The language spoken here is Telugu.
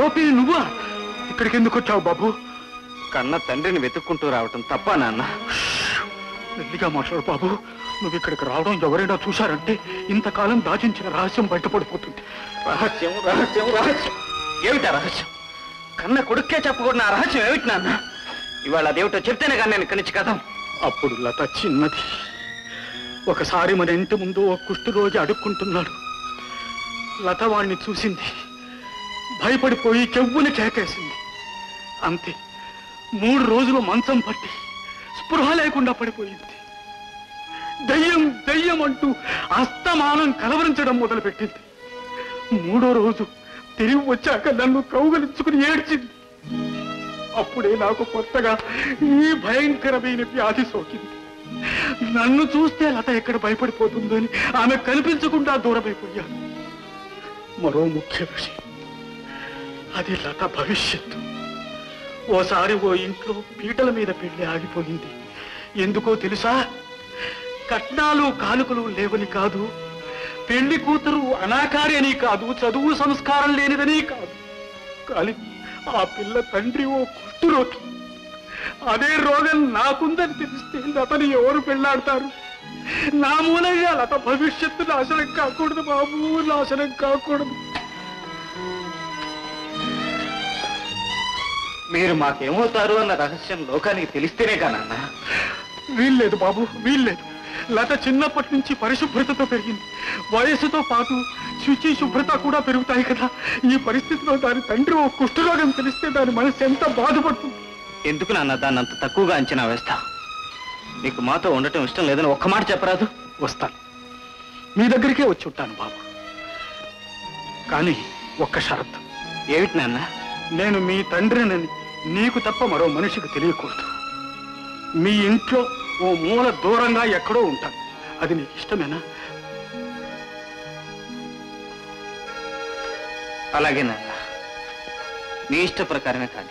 గోపి నువ్వా? ఇక్కడికి ఎందుకు వచ్చావు బాబు? కన్న తండ్రిని వెతుక్కుంటూ రావటం తప్ప నాన్న? మెల్లిగా మాట్లాడు బాబు. నువ్వు ఇక్కడికి రావడం ఎవరైనా చూశారంటే ఇంతకాలం దాచించిన రహస్యం బయటపడిపోతుంది. రహస్యం రహస్యం రహస్యం. ఏమిటా రహస్యం? కన్న కొడుక్కే చెప్పకూడదు నా రహస్యం ఏమిటి నాన్న? ఇవాళ అదేమిటో చెప్తేనే కానీ నేను ఇక్కడి నుంచి కదా. అప్పుడు లత చిన్నది. ఒకసారి మన ఇంటి ముందు ఓ కుష్ఠరోజు అడుక్కుంటున్నాడు. లత వాణ్ణి చూసింది. భయపడిపోయి చెవ్వుని కేకేసింది. అంతే మూడు రోజులు మంచం పట్టి స్పృహ లేకుండా పడిపోయింది. దయ్యం దయ్యం అంటూ అస్తమానం కలవరించడం మొదలుపెట్టింది. మూడో రోజు తిరిగి వచ్చాక నన్ను కౌగలించుకుని ఏడ్చింది. అప్పుడే నాకు కొత్తగా ఈ భయంకరమైన వ్యాధి సోకింది. నన్ను చూస్తే లత ఎక్కడ భయపడిపోతుందని ఆమె కనిపించకుండా దూరమైపోయాను. మరో ముఖ్య విషయం. అది లత భవిష్యత్తు. ఓసారి ఓ ఇంట్లో పీటల మీద పెళ్ళి ఆగిపోయింది. ఎందుకో తెలుసా? కట్నాలు కానుకలు లేవని కాదు. పెళ్ళి కూతురు అనాకారి అని కాదు. చదువు సంస్కారం లేనిదని కాదు. కానీ ఆ పిల్ల తండ్రి ఓ కుష్ఠరోగి అదే రోగం నాకుందని తెలిస్తే లతని ఎవరు పెళ్ళాడతారు? నా మూలంగా లత భవిష్యత్తు నాశనం కాకూడదు బాబు నాశనం కాకూడదు. మీరు మాకేమవుతారు అన్న రహస్యం లోకానికి తెలిస్తేనే కానన్న వీల్లేదు బాబు వీల్లేదు. లత చిన్నప్పటి నుంచి పరిశుభ్రతతో పెరిగింది. వయస్సుతో పాటు శుచి శుభ్రత కూడా పెరుగుతాయి కదా. ఈ పరిస్థితిలో దాని తండ్రి ఓ కుష్ఠరోగం తెలిస్తే దాని మనసు ఎంత బాధపడుతుంది? ఎందుకు నాన్న దాన్ని అంత తక్కువగా అంచనా వేస్తా నీకు మాతో ఉండటం ఇష్టం లేదని ఒక్క మాట చెప్పరాదు. వస్తాను. మీ దగ్గరికే వచ్చి ఉంటాను బాబు. కానీ ఒక్క షరతు. ఏమిటి నాన్న? నేను మీ తండ్రినని నీకు తప్ప మరో మనిషికి తెలియకూడదు. మీ ఇంట్లో ఓ మూల దూరంగా ఎక్కడో ఉంటాను అది నీకు ఇష్టమేనా? అలాగే నాన్న. నీ ఇష్ట ప్రకారమే కానీ.